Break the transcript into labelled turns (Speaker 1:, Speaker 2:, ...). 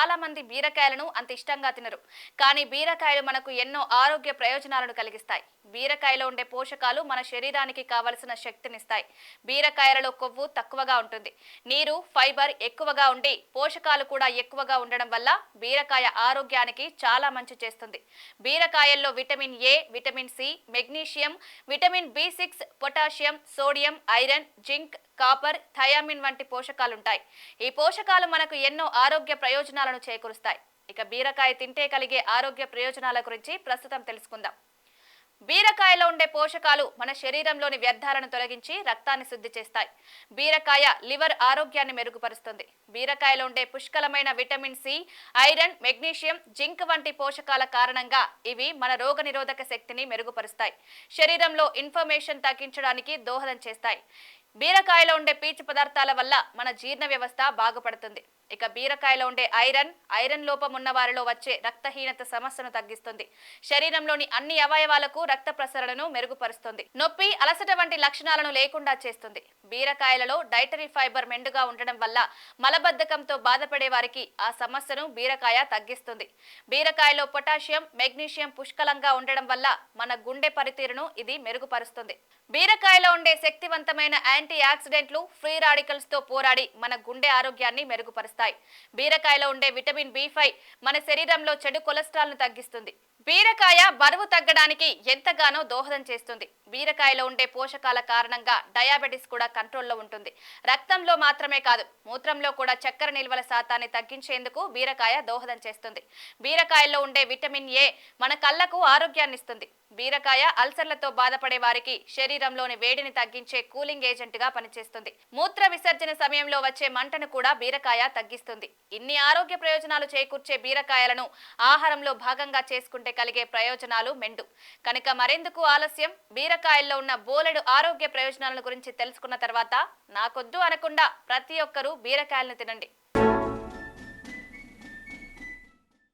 Speaker 1: చాలా మంది బీరకాయలను అంత ఇష్టంగా తినరు. కానీ బీరకాయలు మనకు ఎన్నో ఆరోగ్య ప్రయోజనాలను కలిగిస్తాయి. బీరకాయలో ఉండే పోషకాలు మన శరీరానికి కావలసిన శక్తినిస్తాయి. బీరకాయలలో కొవ్వు తక్కువగా ఉంటుంది. నీరు ఫైబర్ ఎక్కువగా ఉండి పోషకాలు కూడా ఎక్కువగా ఉండడం వల్ల బీరకాయ ఆరోగ్యానికి చాలా మంచి చేస్తుంది. బీరకాయల్లో vitamin A vitamin C magnesium vitamin B six potassium sodium iron zinc copper thiamine వంటి పోషకాలుంటాయి. ఈ పోషకాలు మనకు ఎన్నో ఆరోగ్య ప్రయోజనాలను చేకూరుస్తాయి. ఇక బీరకాయ తింటే కలిగే ఆరోగ్య ప్రయోజనాల గురించి ప్రస్తుతం తెలుసుకుందాం. బీరకాయలో ఉండే పోషకాలు మన శరీరంలోని వ్యర్థాలను తొలగించి రక్తాన్ని శుద్ధి చేస్తాయి. బీరకాయ లివర్ ఆరోగ్యాన్ని మెరుగుపరుస్తుంది. బీరకాయలో ఉండే పుష్కలమైన vitamin C iron magnesium zinc వంటి పోషకాల కారణంగా ఇవి మన రోగనిరోధక శక్తిని మెరుగుపరుస్తాయి. శరీరంలో ఇన్ఫర్మేషన్ తగ్గించడానికి దోహదం చేస్తాయి. బీరకాయలో ఉండే పీచు పదార్థాల వల్ల మన జీర్ణ వ్యవస్థ బాగుపడుతుంది. ఇక బీరకాయలో ఉండే ఐరన్ ఐరన్ లోపం ఉన్న వారిలో వచ్చే రక్తహీనత సమస్యను తగ్గిస్తుంది. శరీరంలోని అన్ని అవయవాలకు రక్త ప్రసరణను మెరుగుపరుస్తుంది. నొప్పి అలసట వంటి లక్షణాలను లేకుండా చేస్తుంది. బీరకాయలలో డైటరీ ఫైబర్ మెండుగా ఉండడం వల్ల మలబద్ధకంతో బాధపడే వారికి ఆ సమస్యను బీరకాయ తగ్గిస్తుంది. బీరకాయలో పొటాషియం మెగ్నీషియం పుష్కలంగా ఉండడం వల్ల మన గుండె పనితీరును ఇది మెరుగుపరుస్తుంది. బీరకాయలో ఉండే శక్తివంతమైన యాంటీ ఆక్సిడెంట్లు ఫ్రీ రాడికల్స్తో పోరాడి మన గుండె ఆరోగ్యాన్ని మెరుగుపరుస్తాయి. బీరకాయలో ఉండే విటమిన్ బి మన శరీరంలో చెడు కొలెస్ట్రాల్ను తగ్గిస్తుంది. బీరకాయ బరువు తగ్గడానికి ఎంతగానో దోహదం చేస్తుంది. బీరకాయలో ఉండే పోషకాల కారణంగా డయాబెటిస్ కూడా కంట్రోల్లో ఉంటుంది. రక్తంలో మాత్రమే కాదు మూత్రంలో కూడా చక్కెర నిల్వల శాతాన్ని తగ్గించేందుకు బీరకాయ దోహదం చేస్తుంది. బీరకాయలో ఉండే విటమిన్ ఏ మన కళ్ళకు ఆరోగ్యాన్ని ఇస్తుంది. బీరకాయ అల్సర్లతో బాధపడే వారికి శరీరంలోని వేడిని తగ్గించే కూలింగ్ ఏజెంట్గా పనిచేస్తుంది. మూత్ర విసర్జన సమయంలో వచ్చే మంటను కూడా బీరకాయ తగ్గిస్తుంది. ఇన్ని ఆరోగ్య ప్రయోజనాలు చేకూర్చే బీరకాయలను ఆహారంలో భాగంగా చేసుకుంటే కలిగే ప్రయోజనాలు మెండు. కనుక మరెందుకు ఆలస్యం? బీరకాయల్లో ఉన్న బోలెడు ఆరోగ్య ప్రయోజనాల గురించి తెలుసుకున్న తర్వాత నాకొద్దు అనకుండా ప్రతి ఒక్కరూ బీరకాయలను తినండి.